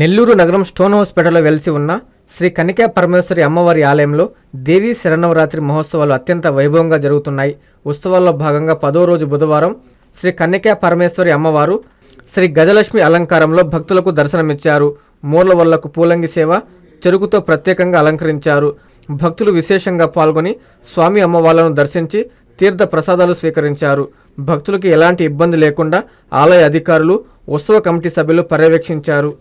నెల్లూరు నగరం స్టోన్ హాస్పిటల్లో వెలిసి ఉన్న శ్రీ కనికా పరమేశ్వరి అమ్మవారి ఆలయంలో దేవీ శరణవరాత్రి మహోత్సవాలు అత్యంత వైభవంగా జరుగుతున్నాయి. ఉత్సవాల్లో భాగంగా పదో రోజు బుధవారం శ్రీ కన్నికా పరమేశ్వరి అమ్మవారు శ్రీ గజలక్ష్మి అలంకారంలో భక్తులకు దర్శనమిచ్చారు. మూల వల్లకు పూలంగి సేవ చెరుకుతో ప్రత్యేకంగా అలంకరించారు. భక్తులు విశేషంగా పాల్గొని స్వామి అమ్మవార్లను దర్శించి తీర్థ ప్రసాదాలు స్వీకరించారు. భక్తులకు ఎలాంటి ఇబ్బంది లేకుండా ఆలయ అధికారులు ఉత్సవ కమిటీ సభ్యులు పర్యవేక్షించారు.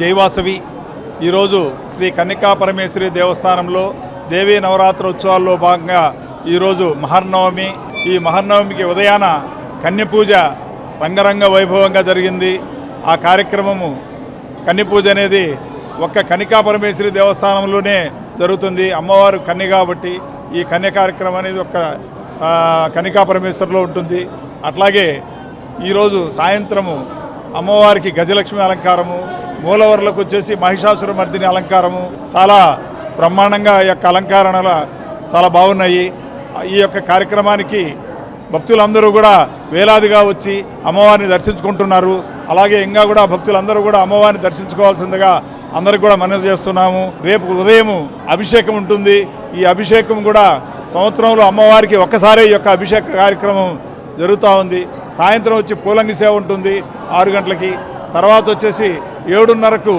జైవాసవి ఈరోజు శ్రీ కన్నికా పరమేశ్వరి దేవస్థానంలో దేవీ నవరాత్రోత్సవాల్లో భాగంగా ఈరోజు మహర్నవమి. ఈ మహర్నవమికి ఉదయాన కన్యపూజ రంగరంగ వైభవంగా జరిగింది. ఆ కార్యక్రమము కన్యపూజ అనేది ఒక్క కన్నికా పరమేశ్వరి దేవస్థానంలోనే జరుగుతుంది. అమ్మవారు కన్య కాబట్టి ఈ కన్య కార్యక్రమం అనేది ఒక్క ఆ, కన్నికా పరమేశ్వరిలో ఉంటుంది. అట్లాగే ఈరోజు సాయంత్రము అమ్మవారికి గజలక్ష్మి అలంకారము మూలవర్లకు వచ్చేసి మహిషాసుర మర్దిని అలంకారము చాలా బ్రహ్మాండంగా ఈ యొక్క అలంకరణలు చాలా బాగున్నాయి. ఈ యొక్క కార్యక్రమానికి భక్తులందరూ కూడా వేలాదిగా వచ్చి అమ్మవారిని దర్శించుకుంటున్నారు. అలాగే ఇంకా కూడా భక్తులందరూ కూడా అమ్మవారిని దర్శించుకోవాల్సిందిగా అందరికి కూడా మనవి చేస్తున్నాము. రేపు ఉదయం అభిషేకం ఉంటుంది. ఈ అభిషేకం కూడా సంవత్సరంలో అమ్మవారికి ఒక్కసారే ఈ యొక్క అభిషేక కార్యక్రమం జరుగుతూ ఉంది. సాయంత్రం వచ్చి పూలంగి సేవ ఉంటుంది. ఆరు గంటలకి. తర్వాత వచ్చేసి ఏడున్నరకు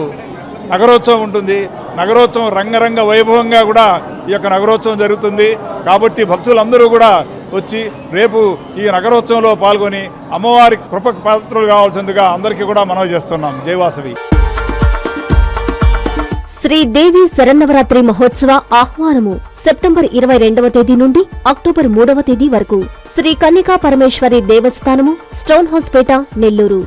నగరోత్సవం ఉంటుంది. నగరోత్సవం రంగరంగ వైభవంగా కూడా ఈ యొక్క నగరోత్సవం జరుగుతుంది. కాబట్టి భక్తులందరూ కూడా వచ్చి రేపు ఈ నగరోత్సవంలో పాల్గొని అమ్మవారి కృపకు పాత్రలు కావాల్సిందిగా అందరికీ కూడా మనవి చేస్తున్నాం. జయవాసవి శ్రీదేవి శరన్నవరాత్రి మహోత్సవ ఆహ్వానము సెప్టెంబర్ ఇరవై రెండవ తేదీ నుండి అక్టోబర్ మూడవ తేదీ వరకు. శ్రీ కన్నికా పరమేశ్వరి దేవస్థానము స్టోన్ హౌస్పేట నెల్లూరు.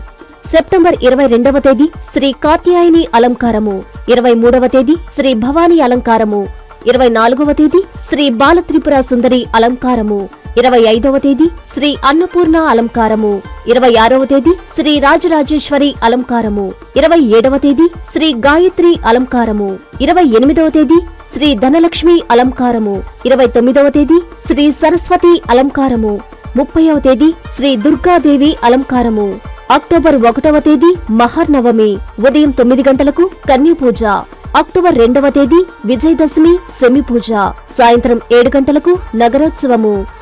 సెప్టెంబర్ ఇరవై రెండవ తేదీ శ్రీ కాత్యాయని అలంకారము. ఇరవై మూడవ తేదీ శ్రీ భవానీ అలంకారము. ఇరవై నాలుగవ తేదీ శ్రీ బాలత్రిపుర సుందరి అలంకారము. ఇరవై ఐదవ తేదీ శ్రీ అన్నపూర్ణ అలంకారము. ఇరవై ఆరవ తేదీ శ్రీ రాజరాజేశ్వరి అలంకారము. ఇరవై ఏడవ తేదీ శ్రీ గాయత్రి అలంకారము. ఇరవై ఎనిమిదవ తేదీ శ్రీ ధనలక్ష్మి అలంకారము. ఇరవై తొమ్మిదవ తేదీ శ్రీ సరస్వతి అలంకారము. ముప్పైవ తేదీ శ్రీ దుర్గాదేవి అలంకారము. అక్టోబర్ ఒకటవ తేదీ మహర్నవమి. ఉదయం తొమ్మిది గంటలకు కన్యపూజ. అక్టోబర్ రెండవ తేదీ విజయదశమి సెమిపూజ. సాయంత్రం ఏడు గంటలకు నగరోత్సవము.